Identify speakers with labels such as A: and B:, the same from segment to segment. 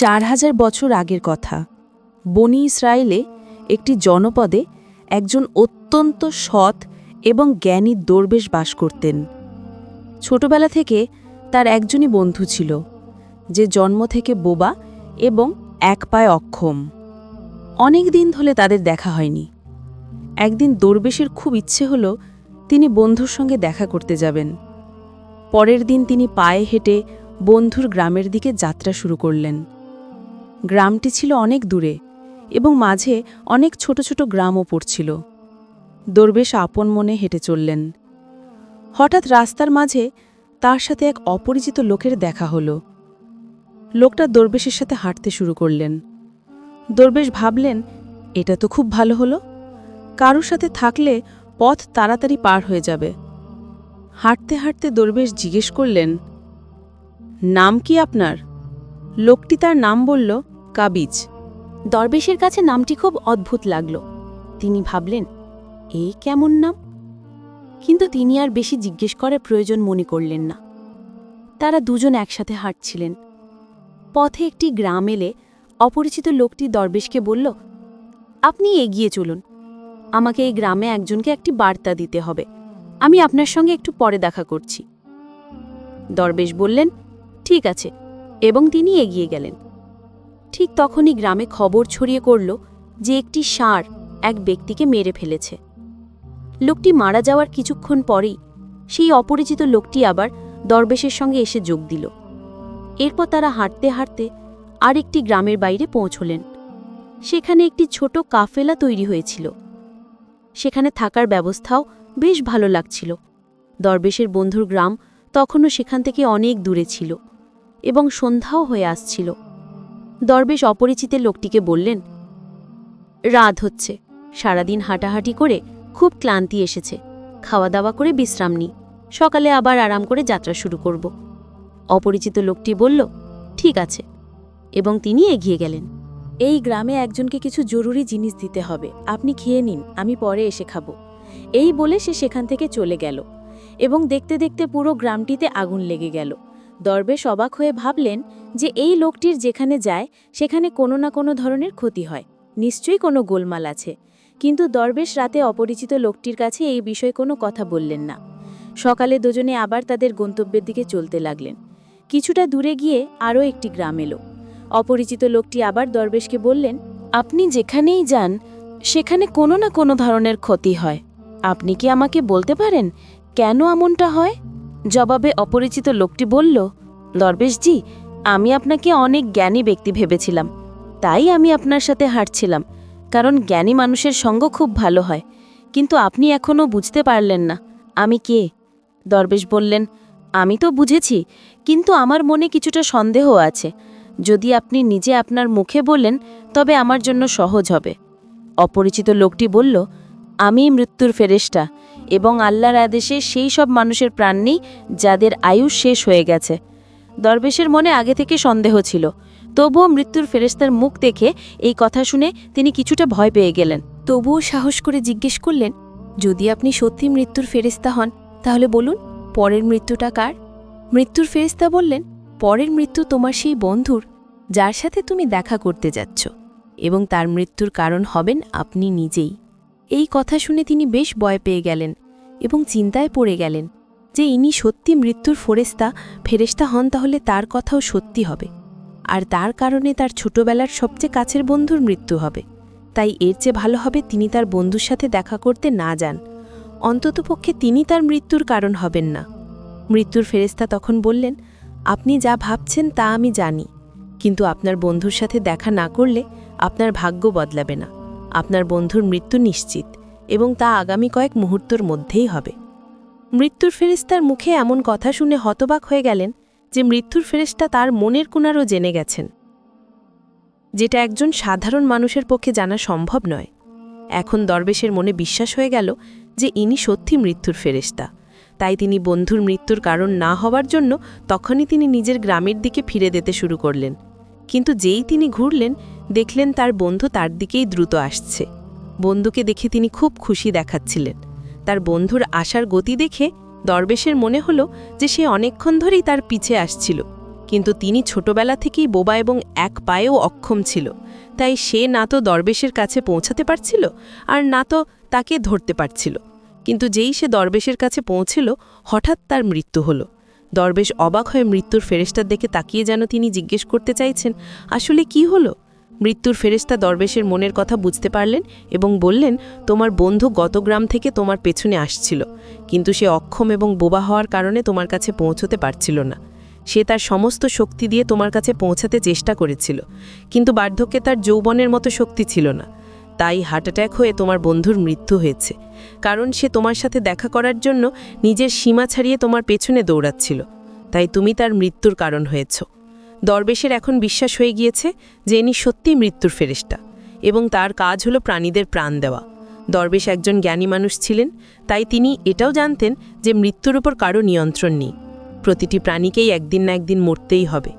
A: চার হাজার বছর আগের কথা। বনি ইসরায়েলে একটি জনপদে একজন অত্যন্ত সৎ এবং জ্ঞানী দরবেশ বাস করতেন। ছোটবেলা থেকে তার একজনই বন্ধু ছিল, যে জন্ম থেকে বোবা এবং এক পায়ে অক্ষম। অনেক দিন ধরে তাদের দেখা হয়নি। একদিন দরবেশের খুব ইচ্ছে হল তিনি বন্ধুর সঙ্গে দেখা করতে যাবেন। পরের দিন তিনি পায়ে হেঁটে বন্ধুর গ্রামের দিকে যাত্রা শুরু করলেন। গ্রামটি ছিল অনেক দূরে এবং মাঝে অনেক ছোট ছোট গ্রামও পড়ছিল। দরবেশ আপন মনে হেঁটে চললেন। হঠাৎ রাস্তার মাঝে তার সাথে এক অপরিচিত লোকের দেখা হলো। লোকটা দরবেশের সাথে হাঁটতে শুরু করলেন। দরবেশ ভাবলেন, এটা তো খুব ভালো হলো। কারোর সাথে থাকলে পথ তাড়াতাড়ি পার হয়ে যাবে। হাঁটতে হাঁটতে দরবেশ জিজ্ঞেস করলেন, নাম কি আপনার? লোকটি তার নাম বলল কাবিজ। দরবেশের কাছে নামটি খুব অদ্ভুত লাগল। তিনি ভাবলেন এই কেমন নাম? কিন্তু তিনি আর বেশি জিজ্ঞেস করার প্রয়োজন মনে করলেন না। তারা দুজন একসাথে হাঁটছিলেন। পথে একটি গ্রাম এলে অপরিচিত লোকটি দরবেশকে বলল, আপনি এগিয়ে চলুন। আমাকে এই গ্রামে একজনকে একটি বার্তা দিতে হবে। আমি আপনার সঙ্গে একটু পরে দেখা করছি। দরবেশ বললেন, ঠিক আছে। এবং তিনি এগিয়ে গেলেন। ঠিক তখনই গ্রামে খবর ছড়িয়ে করল যে একটি ষাঁড় এক ব্যক্তিকে মেরে ফেলেছে। লোকটি মারা যাওয়ার কিছুক্ষণ পরেই সেই অপরিচিত লোকটি আবার দরবেশের সঙ্গে এসে যোগ দিল। এরপর তারা হাঁটতে হাঁটতে আরেকটি গ্রামের বাইরে পৌঁছলেন। সেখানে একটি ছোট কাফেলা তৈরি হয়েছিল। সেখানে থাকার ব্যবস্থাও বেশ ভালো লাগছিল। দরবেশের বন্ধুর গ্রাম তখনও সেখান থেকে অনেক দূরে ছিল এবং সন্ধ্যাও হয়ে আসছিল। দরবেশ অপরিচিতের লোকটিকে বললেন, রাত হচ্ছে। সারাদিন হাঁটাহাঁটি করে খুব ক্লান্তি এসেছে। খাওয়া দাওয়া করে বিশ্রাম নিই। সকালে আবার আরাম করে যাত্রা শুরু করব। অপরিচিত লোকটি বলল, ঠিক আছে। এবং তিনি এগিয়ে গেলেন। এই গ্রামে একজনকে কিছু জরুরি জিনিস দিতে হবে। আপনি খেয়ে নিন, আমি পরে এসে খাব। এই বলে সে সেখান থেকে চলে গেল এবং দেখতে দেখতে পুরো গ্রামটিতে আগুন লেগে গেল। দরবেশ অবাক হয়ে ভাবলেন যে এই লোকটির যেখানে যায়, সেখানে কোনো না কোনো ধরনের ক্ষতি হয়। নিশ্চয়ই কোনো গোলমাল আছে। কিন্তু দরবেশ রাতে অপরিচিত লোকটির কাছে এই বিষয়ে কোনো কথা বললেন না। সকালে দুজনে আবার তাদের গন্তব্যের দিকে চলতে লাগলেন। কিছুটা দূরে গিয়ে আরও একটি গ্রাম এলো। অপরিচিত লোকটি আবার দরবেশকে বললেন, আপনি যেখানেই যান, সেখানে কোনো না কোনো ধরনের ক্ষতি হয়। আপনি কি আমাকে বলতে পারেন কেন এমনটা হয়? জবাবে অপরিচিত লোকটি বলল, দরবেশজি, আমি আপনাকে অনেক জ্ঞানী ব্যক্তি ভেবেছিলাম। তাই আমি আপনার সাথে হাঁটছিলাম, কারণ জ্ঞানী মানুষের সঙ্গ খুব ভালো হয়। কিন্তু আপনি এখনও বুঝতে পারলেন না, আমি কে? দরবেশ বললেন, আমি তো বুঝেছি, কিন্তু আমার মনে কিছুটা সন্দেহ আছে। যদি আপনি নিজে আপনার মুখে বলেন, তবে আমার জন্য সহজ হবে। অপরিচিত লোকটি বলল, আমি মৃত্যুর ফেরেশটা এবং আল্লাহর আদেশে সেই সব মানুষের প্রাণ নেই যাদের আয়ুষ শেষ হয়ে গেছে। দরবেশের মনে আগে থেকে সন্দেহ ছিল। তবুও মৃত্যুর ফেরেস্তার মুখ দেখে এই কথা শুনে তিনি কিছুটা ভয় পেয়ে গেলেন। তবুও সাহস করে জিজ্ঞেস করলেন, যদি আপনি সত্যি মৃত্যুর ফেরেস্তা হন, তাহলে বলুন, পরের মৃত্যুটা কার? মৃত্যুর ফেরেস্তা বললেন, পরের মৃত্যু তোমার সেই বন্ধুর, যার সাথে তুমি দেখা করতে যাচ্ছ, এবং তার মৃত্যুর কারণ হবেন আপনি নিজেই। এই কথা শুনে তিনি বেশ ভয় পেয়ে গেলেন এবং চিন্তায় পড়ে গেলেন যে ইনি সত্যি মৃত্যুর ফেরেস্তা ফেরেস্তা হন তাহলে তার কথাও সত্যি হবে। আর তার কারণে তার ছোটবেলার সবচেয়ে কাছের বন্ধুর মৃত্যু হবে। তাই এর চেয়ে ভালো হবে তিনি তার বন্ধুর সাথে দেখা করতে না যান। অন্ততপক্ষে তিনি তার মৃত্যুর কারণ হবেন না। মৃত্যুর ফেরেস্তা তখন বললেন, আপনি যা ভাবছেন তা আমি জানি। কিন্তু আপনার বন্ধুর সাথে দেখা না করলে আপনার ভাগ্য বদলাবে না। আপনার বন্ধুর মৃত্যু নিশ্চিত এবং তা আগামী কয়েক মুহূর্তর মধ্যেই হবে। মৃত্যুর ফেরেস্তার মুখে এমন কথা শুনে হতবাক হয়ে গেলেন যে মৃত্যুর ফেরেস্তা তার মনের কোনারও জেনে গেছেন। যেটা একজন সাধারণ মানুষের পক্ষে জানা সম্ভব নয়। এখন দরবেশের মনে বিশ্বাস হয়ে গেল যে ইনি সত্যি মৃত্যুর ফেরেস্তা তাই তিনি বন্ধুর মৃত্যুর কারণ না হওয়ার জন্য তখনই তিনি নিজের গ্রামের দিকে ফিরে দিতে শুরু করলেন। কিন্তু যেই তিনি ঘুরলেন দেখলেন তার বন্ধু তার দিকেই দ্রুত আসছে। বন্ধুকে দেখে তিনি খুব খুশি দেখাচ্ছিলেন। তার বন্ধুর আসার গতি দেখে দরবেশের মনে হলো যে সে অনেকক্ষণ ধরেই তার পিছে আসছিল।
B: কিন্তু তিনি ছোটবেলা থেকেই বোবা এবং এক পায়েও অক্ষম ছিল। তাই সে না তো দরবেশের কাছে পৌঁছাতে পারছিল, আর না তো তাকে ধরতে পারছিল। কিন্তু যেই সে দরবেশের কাছে পৌঁছিল, হঠাৎ তার মৃত্যু হলো। দরবেশ অবাক হয়ে মৃত্যুর ফেরেস্তার দেখে তাকিয়ে যেন তিনি জিজ্ঞেস করতে চাইছেন, আসলে কি হলো? মৃত্যুর ফেরেস্তা দরবেশের মনের কথা বুঝতে পারলেন এবং বললেন, তোমার বন্ধু গত গ্রাম থেকে তোমার পেছনে আসছিল, কিন্তু সে অক্ষম এবং বোবা হওয়ার কারণে তোমার কাছে পৌঁছতে পারছিল না। সে তার সমস্ত শক্তি দিয়ে তোমার কাছে পৌঁছাতে চেষ্টা করেছিল, কিন্তু বার্ধক্যে তার যৌবনের মতো শক্তি ছিল না। তাই হার্ট অ্যাটাক হয়ে তোমার বন্ধুর মৃত্যু হয়েছে, কারণ সে তোমার সাথে দেখা করার জন্য নিজের সীমা ছাড়িয়ে তোমার পেছনে দৌড়াচ্ছিল। তাই তুমি তার মৃত্যুর কারণ হয়েছ। দরবেশের এখন বিশ্বাস হয়ে গিয়েছে যে ইনি সত্যিই মৃত্যুর ফেরেস্টা এবং তার কাজ হলো প্রাণীদের প্রাণ দেওয়া। দরবেশ একজন জ্ঞানী মানুষ ছিলেন, তাই তিনি এটাও জানতেন যে মৃত্যুর উপর কারও নিয়ন্ত্রণ নেই। প্রতিটি প্রাণীকেই একদিন না একদিন মরতেই হবে।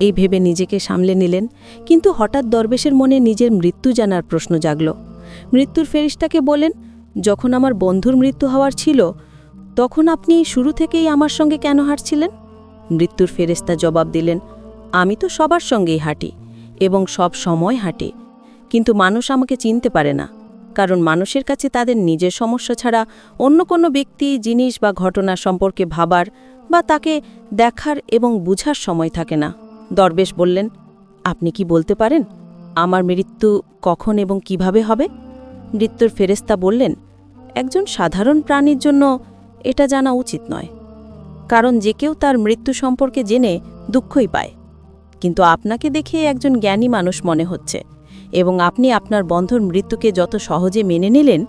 A: এই ভেবে নিজেকে সামলে নিলেন, কিন্তু হঠাৎ দরবেশের মনে নিজের মৃত্যু জানার প্রশ্ন জাগল। মৃত্যুর ফেরিস্তাকে বলেন, যখন আমার বন্ধুর মৃত্যু হওয়ার ছিল, তখন আপনি শুরু থেকেই আমার সঙ্গে কেন হাঁটছিলেন মৃত্যুর ফেরেস্তা জবাব দিলেন আমি তো সবার সঙ্গেই হাঁটি এবং সব সময় হাঁটি। কিন্তু মানুষ আমাকে চিনতে পারে না, কারণ মানুষের কাছে তাদের নিজের সমস্যা ছাড়া অন্য কোনো ব্যক্তি, জিনিস বা ঘটনা সম্পর্কে ভাবার বা তাকে দেখার এবং বুঝার সময় থাকে না। দরবেশ বললেন, আপনি কি বলতে পারেন? আমার মৃত্যু কখন এবং কীভাবে হবে? মৃত্যুর ফেরেস্তা বললেন, একজন সাধারণ প্রাণীর জন্য এটা জানা উচিত নয়, কারণ যে কেউ তার মৃত্যু সম্পর্কে জেনে দুঃখই পায়। কিন্তু আপনাকে দেখে একজন জ্ঞানী মানুষ মনে হচ্ছে এবং আপনি আপনার বন্ধুর মৃত্যুকে যত সহজে মেনে নিলেন,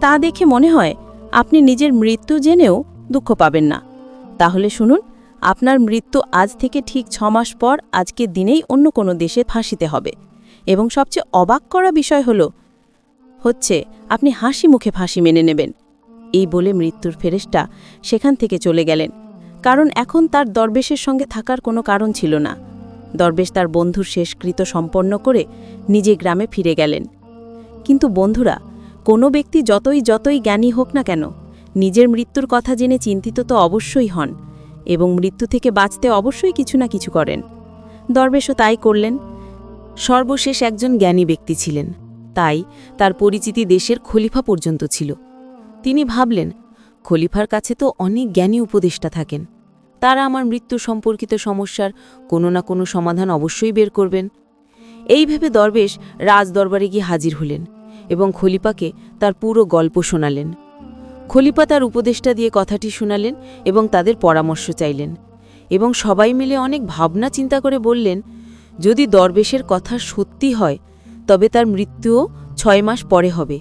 A: তা দেখে মনে হয় আপনি নিজের মৃত্যু জেনেও দুঃখ পাবেন না। তাহলে শুনুন, আপনার মৃত্যু আজ থেকে ঠিক ছ মাস পর আজকের দিনেই অন্য কোনো দেশে ফাঁসিতে হবে এবং সবচেয়ে অবাক করা বিষয় হল, হচ্ছে আপনি হাসি মুখে ফাঁসি মেনে নেবেন। এই বলে মৃত্যুর ফেরেশটা সেখান থেকে চলে গেলেন। কারণ এখন তার দরবেশের সঙ্গে থাকার কোনো কারণ ছিল না। দরবেশ তার বন্ধুর শেষকৃত সম্পন্ন করে নিজে গ্রামে ফিরে গেলেন। কিন্তু বন্ধুরা, কোনো ব্যক্তি যতই যতই জ্ঞানী হোক না কেন, নিজের মৃত্যুর কথা জেনে চিন্তিত তো অবশ্যই হন এবং মৃত্যু থেকে বাঁচতে অবশ্যই কিছু না কিছু করেন। দরবেশও তাই করলেন। সর্বশেষ একজন জ্ঞানী ব্যক্তি ছিলেন। তাই তার পরিচিতি দেশের খলিফা পর্যন্ত ছিল। তিনি ভাবলেন, খলিফার কাছে তো অনেক জ্ঞানী উপদেষ্টা থাকেন। তারা আমার মৃত্যু সম্পর্কিত সমস্যার কোনো না কোনো সমাধান অবশ্যই বের করবেন। এই ভেবে দরবেশ রাজদরবারে গিয়ে হাজির হলেন এবং খলিপাকে তার পুরো গল্প শোনালেন। খলিপা তার উপদেষ্টা দিয়ে কথাটি শোনালেন এবং তাদের পরামর্শ চাইলেন এবং সবাই মিলে অনেক ভাবনা চিন্তা করে বললেন, যদি দরবেশের কথা সত্যি হয়, তবে তার মৃত্যুও ছয় মাস পরে হবে।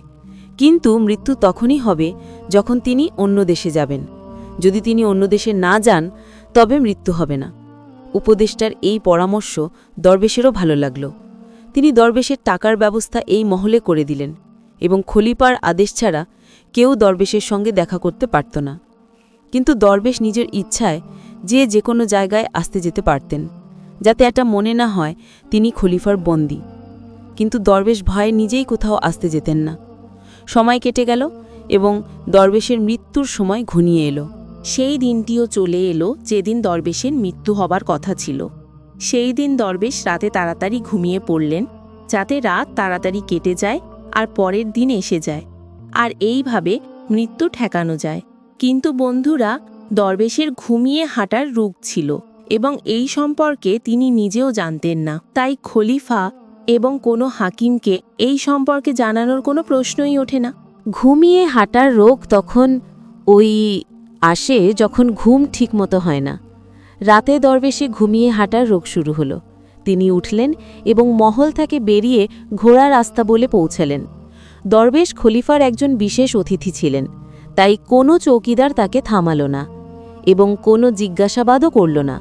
A: কিন্তু মৃত্যু তখনই হবে যখন তিনি অন্য দেশে যাবেন। যদি তিনি অন্য দেশে না যান, তবে মৃত্যু হবে না। উপদেষ্টার এই পরামর্শ দরবেশেরও ভালো লাগল। তিনি দরবেশের টাকার ব্যবস্থা এই মহলে করে দিলেন এবং খলিপার আদেশ ছাড়া কেউ দরবেশের সঙ্গে দেখা করতে পারত না। কিন্তু দরবেশ নিজের ইচ্ছায় যে যে কোনো জায়গায় আসতে যেতে পারতেন, যাতে এটা মনে না হয় তিনি খলিফার বন্দী। কিন্তু দরবেশ ভয়ে নিজেই কোথাও আসতে যেতেন না। সময় কেটে গেল এবং দরবেশের মৃত্যুর সময় ঘনিয়ে এলো। সেই দিনটিও চলে এলো যেদিন দরবেশের মৃত্যু হবার কথা ছিল। সেই দিন দরবেশ রাতে তাড়াতাড়ি ঘুমিয়ে পড়লেন, যাতে রাত তাড়াতাড়ি কেটে যায় আর পরের দিন এসে যায়। আর এইভাবে মৃত্যু ঠেকানো যায়। কিন্তু বন্ধুরা, দরবেশের ঘুমিয়ে হাঁটার রোগ ছিল এবং এই সম্পর্কে তিনি নিজেও জানতেন না। তাই খলিফা এবং কোনো হাকিমকে এই সম্পর্কে জানানোর কোনো প্রশ্নই ওঠে না। ঘুমিয়ে হাঁটার রোগ তখন ওই আসে যখন ঘুম ঠিকমতো হয় না। রাতে দরবেশে ঘুমিয়ে হাঁটার রোগ শুরু হলো। তিনি উঠলেন এবং মহল থেকে বেরিয়ে ঘোড়া রাস্তা বলে পৌঁছালেন। দরবেশ খলিফার একজন বিশেষ অতিথি ছিলেন, তাই কোনো চৌকিদার তাকে থামাল না এবং কোনো জিজ্ঞাসাবাদও করল না।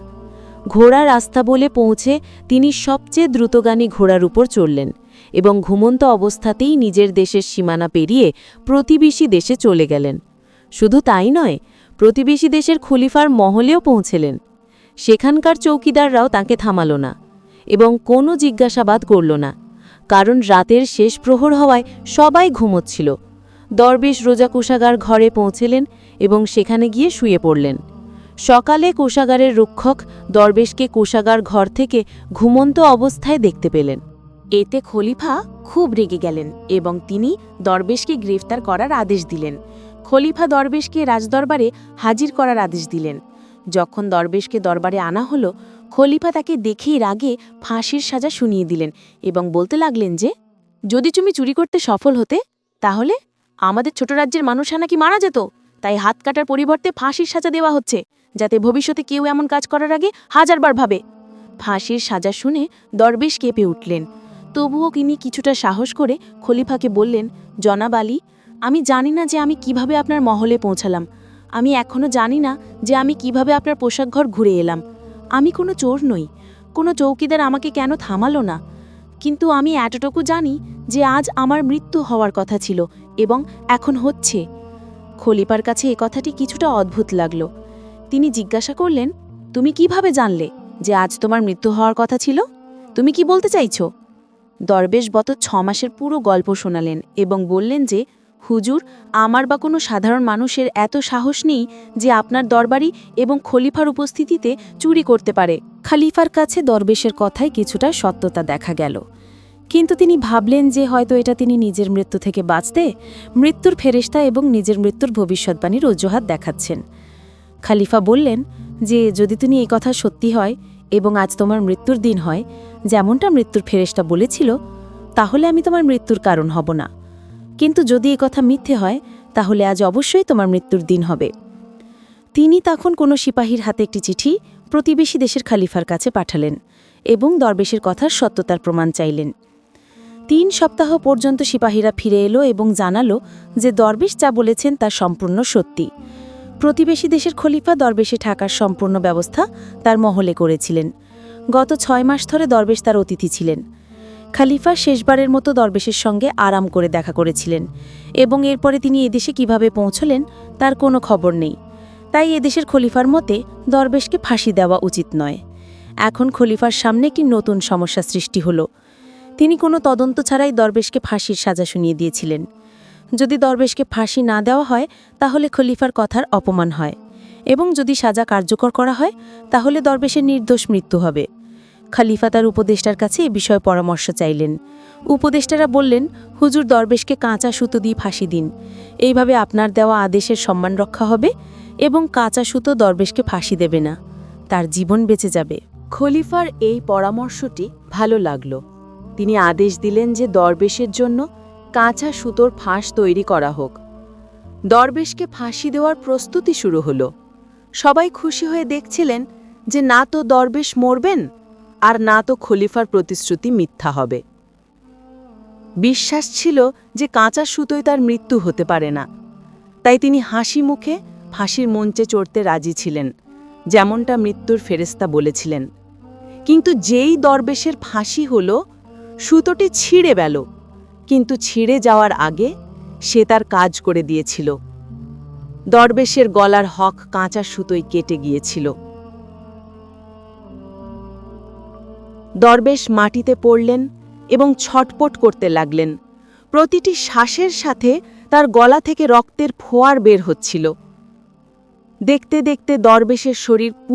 A: ঘোড়া রাস্তা বলে পৌঁছে তিনি সবচেয়ে দ্রুতগামী ঘোড়ার উপর চড়লেন এবং ঘুমন্ত অবস্থাতেই নিজের দেশের সীমানা পেরিয়ে প্রতিবেশী দেশে চলে গেলেন। শুধু তাই নয় প্রতিবেশী দেশের খলিফার মহলেও পৌঁছেলেন। সেখানকার চৌকিদাররাও তাকে থামাল না এবং কোনো জিজ্ঞাসাবাদ করল না, কারণ রাতের শেষ প্রহর হওয়ায় সবাই ঘুমোচ্ছিল। দরবেশ রোজা কোষাগার ঘরে পৌঁছেলেন এবং সেখানে গিয়ে শুয়ে পড়লেন। সকালে কোষাগারের রক্ষক দরবেশকে কোষাগার ঘর থেকে ঘুমন্ত অবস্থায় দেখতে পেলেন। এতে খলিফা খুব রেগে গেলেন এবং তিনি দরবেশকে গ্রেফতার করার আদেশ দিলেন। খলিফা দরবেশকে রাজদরবারে হাজির করার আদেশ দিলেন। যখন দরবেশকে দরবারে আনা হলো, খলিফা তাকে দেখেই রাগে ফাঁসির সাজা শুনিয়ে দিলেন এবং বলতে লাগলেন যে, যদি তুমি চুরি করতে সফল হতে, তাহলে আমাদের ছোট রাজ্যের মানুষরা নাকি মারা যেত? তাই হাত কাটার পরিবর্তে ফাঁসির সাজা দেওয়া হচ্ছে, যাতে ভবিষ্যতে কেউ এমন কাজ করার আগে হাজারবার ভাবে। ফাঁসির সাজা শুনে দরবেশ কেঁপে উঠলেন। তবুও তিনি কিছুটা সাহস করে খলিফাকে বললেন, জনাব আলী আমি জানি না যে আমি কীভাবে আপনার মহলে পৌঁছালাম। আমি এখনও জানি না যে আমি কীভাবে আপনার পোশাক ঘর ঘুরে এলাম। আমি কোনো চোর নই। কোনো চৌকিদার আমাকে কেন থামালো না? কিন্তু আমি এতটুকু জানি যে আজ আমার মৃত্যু হওয়ার কথা ছিল এবং এখন হচ্ছে। খলিফার কাছে এ কথাটি কিছুটা অদ্ভুত লাগল। তিনি জিজ্ঞাসা করলেন, তুমি কীভাবে জানলে যে আজ তোমার মৃত্যু হওয়ার কথা ছিল? তুমি কি বলতে চাইছো? দরবেশ গত ছ মাসের পুরো গল্প শোনালেন এবং বললেন যে হুজুর, আমার বা কোনো সাধারণ মানুষের এত সাহস নেই যে আপনার দরবারি এবং খলিফার উপস্থিতিতে চুরি করতে পারে। খালিফার কাছে দরবেশের কথায় কিছুটা সত্যতা দেখা গেল। কিন্তু তিনি ভাবলেন যে হয়তো এটা তিনি নিজের মৃত্যু থেকে বাঁচতে, মৃত্যুর ফেরেস্তা এবং নিজের মৃত্যুর ভবিষ্যৎবাণীর অজুহাত দেখাচ্ছেন। খালিফা বললেন যে, যদি তুমি এই কথা সত্যি হয় এবং আজ তোমার মৃত্যুর দিন হয়, যেমনটা মৃত্যুর ফেরেস্তা বলেছিল, তাহলে আমি তোমার মৃত্যুর কারণ হব না। কিন্তু যদি এ কথা মিথ্যে হয়, তাহলে আজ অবশ্যই তোমার মৃত্যুর দিন হবে। তিনি তখন কোনো সিপাহীর হাতে একটি চিঠি প্রতিবেশী দেশের খালিফার কাছে পাঠালেন এবং দরবেশের কথার সত্যতার প্রমাণ চাইলেন। তিন সপ্তাহ পর্যন্ত সিপাহীরা ফিরে এলো এবং জানালো যে দরবেশ যা বলেছেন তা সম্পূর্ণ সত্যি। প্রতিবেশী দেশের খলিফা দরবেশে থাকার সম্পূর্ণ ব্যবস্থা তার মহলে করেছিলেন। গত ছয় মাস ধরে দরবেশ তার অতিথি ছিলেন। খালিফা শেষবারের মতো দরবেশের সঙ্গে আরাম করে দেখা করেছিলেন এবং এরপরে তিনি এদেশে কীভাবে পৌঁছলেন তার কোনো খবর নেই। তাই এদেশের খলিফার মতে দরবেশকে ফাঁসি দেওয়া উচিত নয়। এখন খলিফার সামনে একটি নতুন সমস্যা সৃষ্টি হল? তিনি কোনো তদন্ত ছাড়াই দরবেশকে ফাঁসির সাজা শুনিয়ে দিয়েছিলেন। যদি দরবেশকে ফাঁসি না দেওয়া হয়, তাহলে খলিফার কথার অপমান হয়। এবং যদি সাজা কার্যকর করা হয়, তাহলে দরবেশের নির্দোষ মৃত্যু হবে। খালিফা তার উপদেষ্টার কাছে এ বিষয়ে পরামর্শ চাইলেন। উপদেষ্টারা বললেন, হুজুর দরবেশকে কাঁচা সুতো দিয়ে ফাঁসি দিন। এইভাবে আপনার দেওয়া আদেশের সম্মান রক্ষা হবে এবং কাঁচা সুতো দরবেশকে ফাঁসি দেবে না। তার জীবন বেঁচে যাবে। খলিফার এই পরামর্শটি ভালো লাগল। তিনি আদেশ দিলেন যে দরবেশের জন্য কাঁচা সুতোর ফাঁস তৈরি করা হোক। দরবেশকে ফাঁসি দেওয়ার প্রস্তুতি শুরু হলো। সবাই খুশি হয়ে দেখছিলেন যে, না তো দরবেশ মরবেন? আর না তো খলিফার প্রতিশ্রুতি মিথ্যা হবে। বিশ্বাস ছিল যে কাঁচা সুতোয় তার মৃত্যু হতে পারে না। তাই তিনি হাসি মুখে ফাঁসির মঞ্চে চড়তে রাজি ছিলেন, যেমনটা মৃত্যুর ফেরেস্তা বলেছিলেন। কিন্তু যেই দরবেশের ফাঁসি হল, সুতোটি ছিঁড়ে গেল, কিন্তু ছিঁড়ে যাওয়ার আগে সে তার কাজ করে দিয়েছিল। দরবেশের গলার হক কাঁচা সুতোয় কেটে গিয়েছিল। দরবেশ মাটিতে পড়লেন এবং ছটপট করতে লাগলেন। প্রতিটি শ্বাসের সাথে তার গলা থেকে রক্তের ফোয়ার বের হচ্ছিল। দেখতে দেখতে দরবেশের শরীর